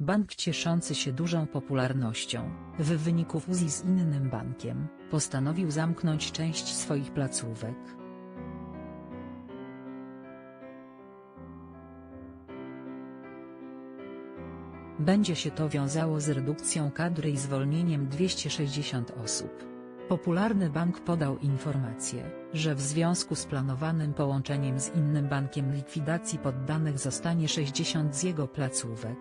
Bank cieszący się dużą popularnością, w wyniku fuzji z innym bankiem, postanowił zamknąć część swoich placówek. Będzie się to wiązało z redukcją kadry i zwolnieniem 260 osób. Popularny bank podał informację, że w związku z planowanym połączeniem z innym bankiem likwidacji poddanych zostanie 60 z jego placówek.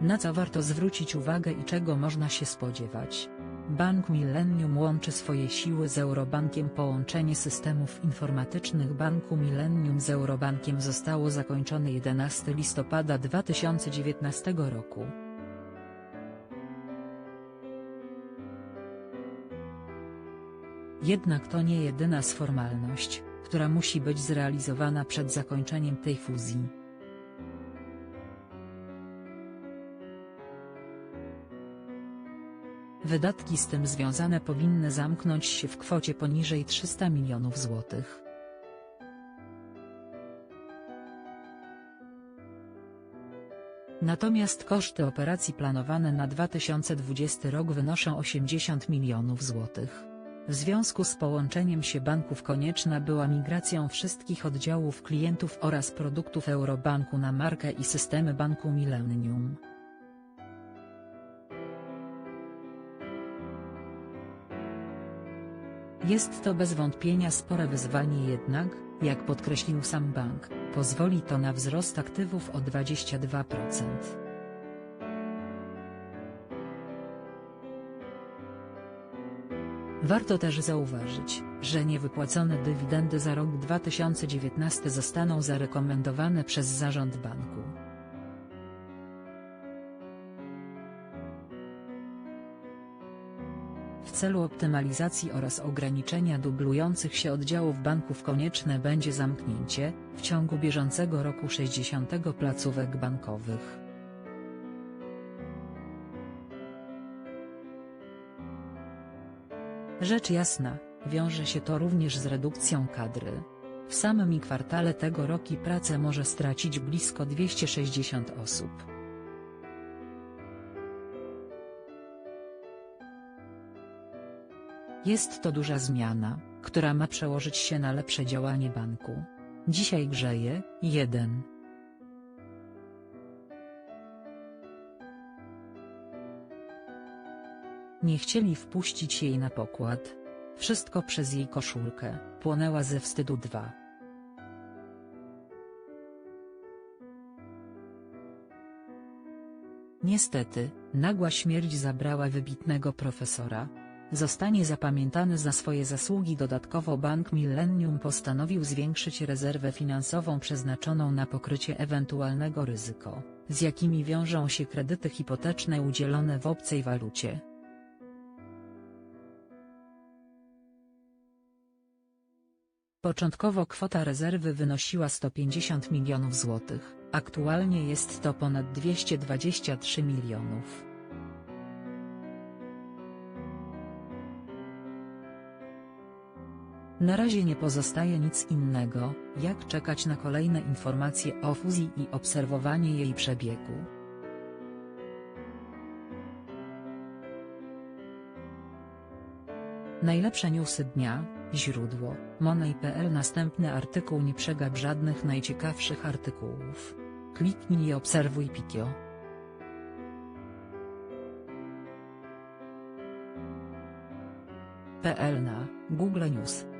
Na co warto zwrócić uwagę i czego można się spodziewać? Bank Millennium łączy swoje siły z Eurobankiem. Połączenie systemów informatycznych Banku Millennium z Eurobankiem zostało zakończone 11 listopada 2019 roku. Jednak to nie jedyna formalność, która musi być zrealizowana przed zakończeniem tej fuzji. Wydatki z tym związane powinny zamknąć się w kwocie poniżej 300 milionów złotych. Natomiast koszty operacji planowane na 2020 rok wynoszą 80 milionów złotych. W związku z połączeniem się banków konieczna była migracją wszystkich oddziałów klientów oraz produktów Eurobanku na markę i systemy Banku Millennium. Jest to bez wątpienia spore wyzwanie jednak, jak podkreślił sam bank, pozwoli to na wzrost aktywów o 22%. Warto też zauważyć, że niewypłacone dywidendy za rok 2019 zostaną zarekomendowane przez zarząd banku. Celu optymalizacji oraz ograniczenia dublujących się oddziałów banków konieczne będzie zamknięcie, w ciągu bieżącego roku 60 placówek bankowych. Rzecz jasna, wiąże się to również z redukcją kadry. W samym kwartale tego roku pracę może stracić blisko 260 osób. Jest to duża zmiana, która ma przełożyć się na lepsze działanie banku. Dzisiaj grzeje, 1. Nie chcieli wpuścić jej na pokład. Wszystko przez jej koszulkę, płonęła ze wstydu 2. Niestety, nagła śmierć zabrała wybitnego profesora. Zostanie zapamiętany za swoje zasługi dodatkowo Bank Millennium postanowił zwiększyć rezerwę finansową przeznaczoną na pokrycie ewentualnego ryzyko, z jakimi wiążą się kredyty hipoteczne udzielone w obcej walucie. Początkowo kwota rezerwy wynosiła 150 milionów złotych, aktualnie jest to ponad 223 milionów. Na razie nie pozostaje nic innego, jak czekać na kolejne informacje o fuzji i obserwowanie jej przebiegu. Najlepsze newsy dnia, źródło, Money.pl Następny artykuł nie przegap żadnych najciekawszych artykułów. Kliknij i obserwuj Pikio. PL na Google News